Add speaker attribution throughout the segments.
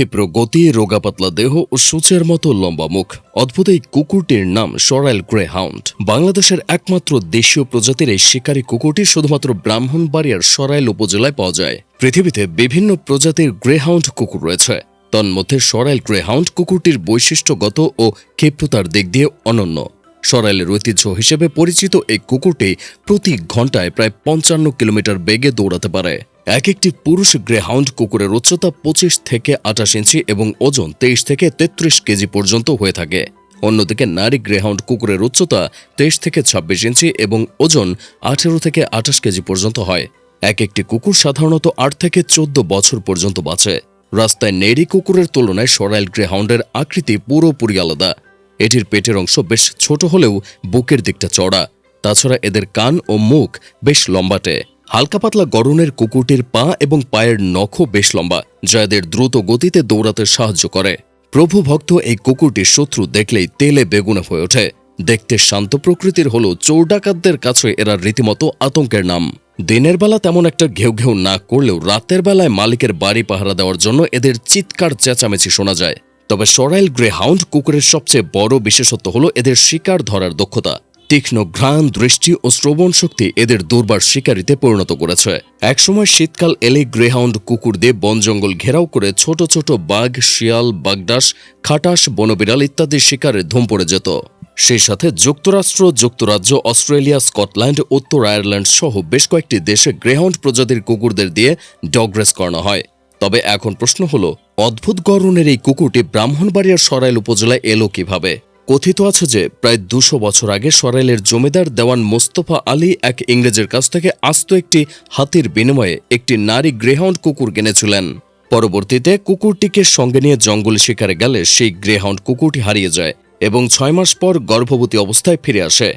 Speaker 1: ক্ষিপ্র গতি রোগাপাতলা দেহ ও সূচের মতো লম্বা মুখ। অদ্ভুত এই কুকুরটির নাম সরাইল গ্রে হাউন্ড বাংলাদেশের একমাত্র দেশীয় প্রজাতির এই শিকারী কুকুরটি শুধুমাত্র ব্রাহ্মণবাড়িয়ার সরাইল উপজেলায় পাওয়া যায়। পৃথিবীতে বিভিন্ন প্রজাতির গ্রেহাউন্ড কুকুর রয়েছে। তন্মধ্যে সরাইল গ্রেহাউন্ড কুকুরটির বৈশিষ্ট্যগত ও ক্ষিপ্রতার দিক দিয়ে অনন্য। সরাইলের ঐতিহ্য হিসেবে পরিচিত এই কুকুরটি প্রতি ঘন্টায় প্রায় পঞ্চান্ন কিলোমিটার বেগে দৌড়াতে পারে। এক একটি পুরুষ গ্রেহাউন্ড কুকুরের উচ্চতা পঁচিশ থেকে আঠাশ ইঞ্চি এবং ওজন তেইশ থেকে তেত্রিশ কেজি পর্যন্ত হয়ে থাকে। অন্যদিকে নারী গ্রেহাউন্ড কুকুরের উচ্চতা তেইশ থেকে ছাব্বিশ ইঞ্চি এবং ওজন আঠেরো থেকে আঠাশ কেজি পর্যন্ত হয়। এক একটি কুকুর সাধারণত আট থেকে চোদ্দ বছর পর্যন্ত বাঁচে। রাস্তায় নেড়ি কুকুরের তুলনায় সরাইল গ্রেহাউন্ডের আকৃতি পুরোপুরি আলাদা। এটির পেটের অংশ বেশ ছোট হলেও বুকের দিকটা চড়া তাছাড়া এদের কান ও মুখ বেশ লম্বাটে। হালকা পাতলা গড়নের কুকুরটির পা এবং পায়ের নখও বেশ লম্বা, যা এদের দ্রুত গতিতে দৌড়াতে সাহায্য করে। প্রভু ভক্ত এই কুকুরটির শত্রু দেখলেই তেলে বেগুনে হয়ে ওঠে। দেখতে শান্ত প্রকৃতির হলেও চৌডাকাতদের কাছে এরা রীতিমতো আতঙ্কের নাম। দিনের বেলা তেমন একটা ঘেউ ঘেউ না করলেও রাতের বেলায় মালিকের বাড়ি পাহারা দেওয়ার জন্য এদের চিৎকার চেঁচামেচি শোনা যায়। তবে সরাইল গ্রে হাউন্ড কুকুরের সবচেয়ে বড় বিশেষত্ব হল এদের শিকার ধরার দক্ষতা। তীক্ষ্ণ ঘ্রাণ, দৃষ্টি ও শ্রবণ শক্তি এদের দুর্বার শিকারিতে পরিণত করেছে। একসময় শীতকাল এলে গ্রেহাউন্ড কুকুর দিয়ে বন জঙ্গল ঘেরাও করে ছোট ছোট বাঘ, শিয়াল বাগডাস খাটাস, বনবিড়াল ইত্যাদি শিকারে ধুম পড়ে যেত। সেই সাথে যুক্তরাষ্ট্র, যুক্তরাজ্য, অস্ট্রেলিয়া, স্কটল্যান্ড, উত্তর আয়ারল্যান্ড সহ বেশ কয়েকটি দেশে গ্রেহাউন্ড প্রজাতির কুকুরদের দিয়ে ডগ রেস করানো হয়। তবে এখন প্রশ্ন হল, অদ্ভুত গড়নের এই কুকুরটি ব্রাহ্মণবাড়িয়ার সরাইল উপজেলায় এলো কীভাবে? কথিত আছে যে প্রায় দুশো বছর আগে সরাইলের জমিদার দেওয়ান মোস্তফা আলী এক ইংরেজের কাছ থেকে আস্ত একটি হাতির বিনিময়ে একটি নারী গ্রেহাউন্ড কুকুর কিনেছিলেন। পরবর্তীতে কুকুরটিকে সঙ্গে নিয়ে জঙ্গল শিকারে গেলে সেই গ্রেহাউন্ড কুকুরটি হারিয়ে যায় এবং ছয় মাস পর গর্ভবতী অবস্থায় ফিরে আসে।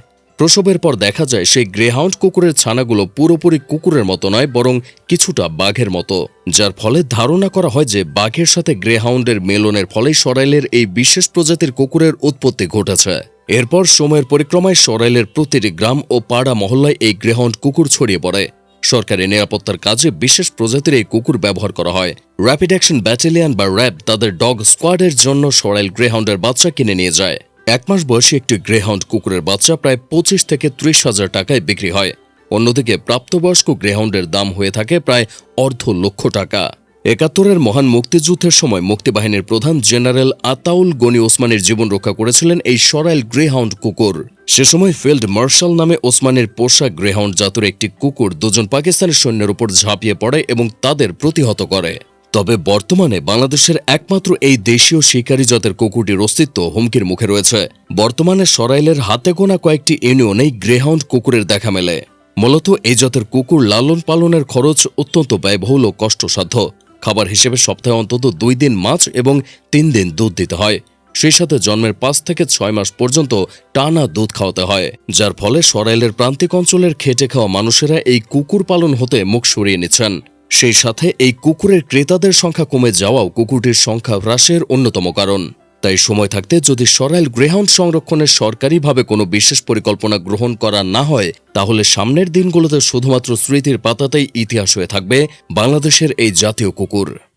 Speaker 1: প্রসবের পর দেখা যায় সেই গ্রেহাউন্ড কুকুরের ছানাগুলো পুরোপুরি কুকুরের মতো নয়, বরং কিছুটা বাঘের মতো। যার ফলে ধারণা করা হয় যে বাঘের সাথে গ্রেহাউন্ডের মেলনের ফলেই সরাইলের এই বিশেষ প্রজাতির কুকুরের উৎপত্তি ঘটেছে। এরপর সময়ের পরিক্রমায় সরাইলের প্রতিটি গ্রাম ও পাড়া মহল্লায় এই গ্রেহাউন্ড কুকুর ছড়িয়ে পড়ে। সরকারি নিরাপত্তার কাজে বিশেষ প্রজাতির এই কুকুর ব্যবহার করা হয়। র্যাপিড অ্যাকশন ব্যাটালিয়ন বা র্যাব তাদের ডগ স্কোয়াডের জন্য সরাইল গ্রেহাউন্ডের বাচ্চা কিনে নিয়ে যায়। এক মাস বয়সী একটি গ্রেহাউন্ড কুকুরের বাচ্চা প্রায় পঁচিশ থেকে ত্রিশ হাজার টাকায় বিক্রি হয়। অন্যদিকে প্রাপ্তবয়স্ক গ্রেহাউন্ডের দাম হয়ে থাকে প্রায় অর্ধ লক্ষ টাকা। একাত্তরের মহান মুক্তিযুদ্ধের সময় মুক্তিবাহিনীর প্রধান জেনারেল আতাউল গনি ওসমানের জীবন রক্ষা করেছিলেন এই সরাইল গ্রেহাউন্ড কুকুর। সে সময় ফিল্ড মার্শাল নামে ওসমানের পোশাক গ্রেহাউন্ড জাতুর একটি কুকুর দুজন পাকিস্তানের সৈন্যের উপর ঝাঁপিয়ে পড়ে এবং তাদের প্রতিহত করে। তবে বর্তমানে বাংলাদেশের একমাত্র এই দেশীয় শিকারী জাতের কুকুরটির অস্তিত্ব হুমকির মুখে রয়েছে। বর্তমানে সরাইলের হাতে গোনা কয়েকটি ইউনিয়নেই গ্রেহাউন্ড কুকুরের দেখা মেলে। মূলত এই জাতের কুকুর লালন পালনের খরচ অত্যন্ত ব্যয়বহুল ও কষ্টসাধ্য। খাবার হিসেবে সপ্তাহে অন্তত দুই দিন মাছ এবং তিন দিন দুধ দিতে হয়। সেই সাথে জন্মের পাঁচ থেকে ছয় মাস পর্যন্ত টানা দুধ খাওয়াতে হয়, যার ফলে সরাইলের প্রান্তিক অঞ্চলের খেটে খাওয়া মানুষেরা এই কুকুর পালন হতে মুখ সরিয়ে নিচ্ছেন। সেই সাথে এই কুকুরের ক্রেতাদের সংখ্যা কমে যাওয়াও কুকুরটির সংখ্যা হ্রাসের অন্যতম কারণ। তাই সময় থাকতে যদি সরাইল গ্রেহাউন্ড সংরক্ষণের সরকারিভাবে কোনো বিশেষ পরিকল্পনা গ্রহণ করা না হয়, তাহলে সামনের দিনগুলোতে শুধুমাত্র স্মৃতির পাতাতেই ইতিহাস হয়ে থাকবে বাংলাদেশের এই জাতীয় কুকুর।